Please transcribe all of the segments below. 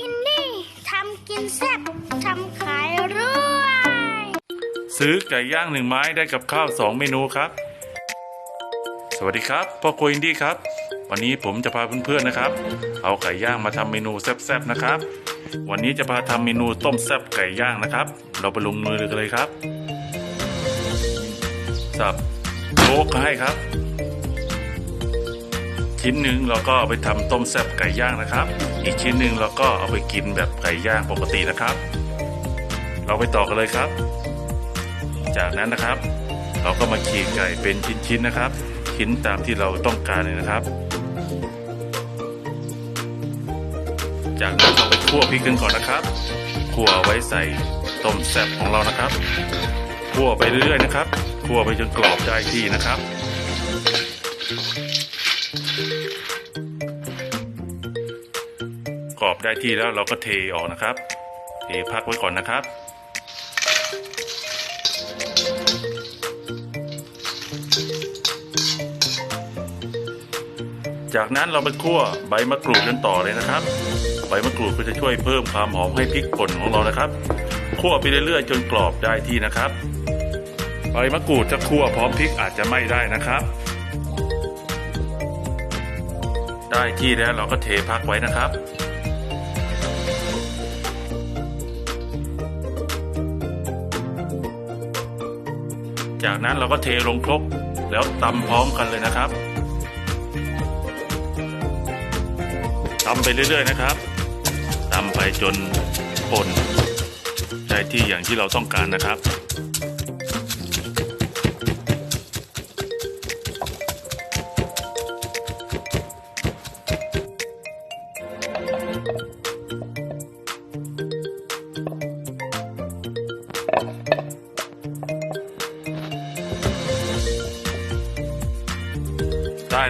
อินดี้ทำกินแซ่บทำขายรวยซื้อไก่ย่างหนึ่งไม้ได้กับข้าวสองเมนูครับ สวัสดีครับพ่อครัวอินดี้ครับ วันนี้ผมจะพาเพื่อนๆนะครับ เอาไก่ย่างมาทำเมนูแซ่บๆนะครับ วันนี้จะพาทำเมนูต้มแซ่บไก่ย่างนะครับ เราไปลงมือกันเลยครับ สับโลกให้ครับ ชิ้นหนึ่งเราก็เอาไปทำต้มแซ่บไก่ย่างนะครับ อีกชิ้นหนึ่งเราก็เอาไปกินแบบไก่ย่างปกตินะครับ เราไปต่อกันเลยครับ จากนั้นนะครับ เราก็มาขีดไก่เป็นชิ้นๆนะครับ ชิ้นตามที่เราต้องการเลยนะครับ จากนั้นเราไปคั่วพริกกันก่อนนะครับคั่วไว้ใส่ต้มแซ่บของเรานะครับคั่วไปเรื่อยๆนะครับคั่วไปจนกรอบได้ที่นะครับ ได้ที่แล้วเราก็เทออกนะครับ เทพักไว้ก่อนนะครับ จากนั้นเราไปคั่วใบมะกรูดกันต่อเลยนะครับ ใบมะกรูดก็จะช่วยเพิ่มความหอมให้พริกป่นของเรานะครับคั่วไปเรื่อยๆ จนกรอบได้ที่นะครับใบมะกรูดจะคั่วพร้อมพริกอาจจะไม่ได้นะครับ ได้ที่แล้วเราก็เทพักไว้นะครับ จากนั้นเราก็เทลงครกแล้วตำพร้อมกันเลยนะครับตำไปเรื่อย ๆ นะครับตำไปจนป่นได้ที่อย่างที่เราต้องการนะครับ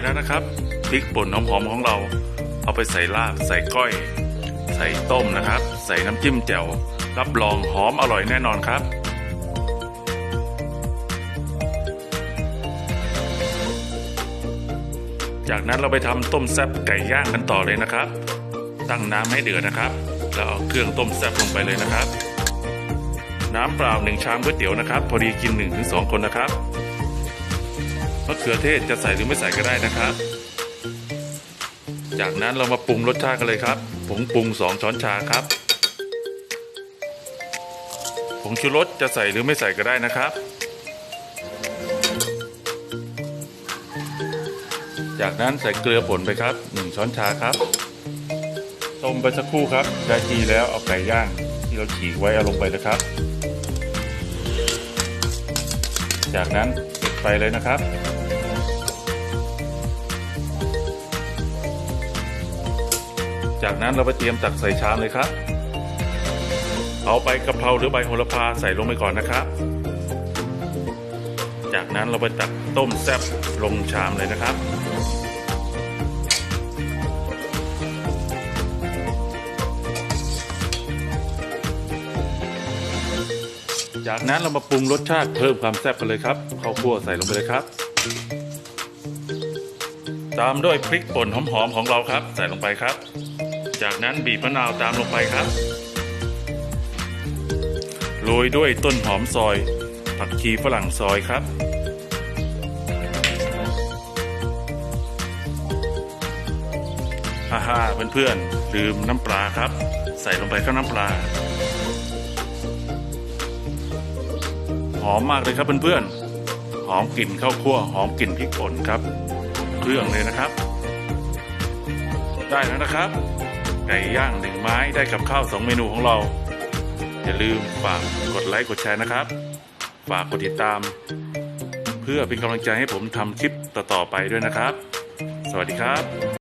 แล้วนะครับพริกป่นหอมๆของเรา เอาไปใส่ลาบใส่ก้อย ใส่ต้มนะครับ ใส่น้ำจิ้มแจ่วรับรองหอมอร่อยแน่นอนครับจากนั้นเราไปทำต้มแซ่บไก่ย่างกันต่อเลยนะครับ ตั้งน้ำให้เดือดนะครับ แล้วเอาเครื่องต้มแซ่บลงไปเลยนะครับ น้ำเปล่าหนึ่งชามก๋วยเตี๋ยวนะครับ พอดีกิน1นถึงสคนนะครับ มะเขือเทศจะใส่หรือไม่ใส่ก็ได้นะครับ จากนั้นเรามาปรุงรสชาติกันเลยครับผงปรุง 2 ช้อนชาครับผงชูรสจะใส่หรือไม่ใส่ก็ได้นะครับ จากนั้นใส่เกลือป่นไปครับ 1 ช้อนชาครับต้มไปสักครู่ครับได้ทีแล้วเอาไก่ย่างที่เราฉีกไว้เอาลงไปนะครับ จากนั้นปิดไฟเลยนะครับ จากนั้นเราไปเตรียมตักใส่ชามเลยครับ เอาใบกะเพราหรือใบโหระพาใส่ลงไปก่อนนะครับ จากนั้นเราไปตักต้มแซ่บลงชามเลยนะครับจากนั้นเรามาปรุงรสชาติเพิ่มความแซ่บกันเลยครับข้าวคั่วใส่ลงไปเลยครับ ตามด้วยพริกป่นหอมๆของเราครับ ใส่ลงไปครับ จากนั้นบีบมะนาวตามลงไปครับ โรยด้วยต้นหอมซอย ผักชีฝรั่งซอยครับ ฮ่าฮ่าเพื่อนๆ ลืมน้ำปลาครับ ใส่ลงไปข้าวน้ำปลา หอมมากเลยครับเพื่อนๆ หอมกลิ่นข้าวคั่ว หอมกลิ่นพริกป่นครับ เครื่องเลยนะครับได้แล้วนะครับ ไก่ย่างหนึ่งไม้ได้กับข้าวสองเมนูของเรา อย่าลืมฝากกดไลค์กดแชร์นะครับ ฝากกดติดตาม เพื่อเป็นกำลังใจให้ผมทำคลิปต่อๆไปด้วยนะครับ สวัสดีครับ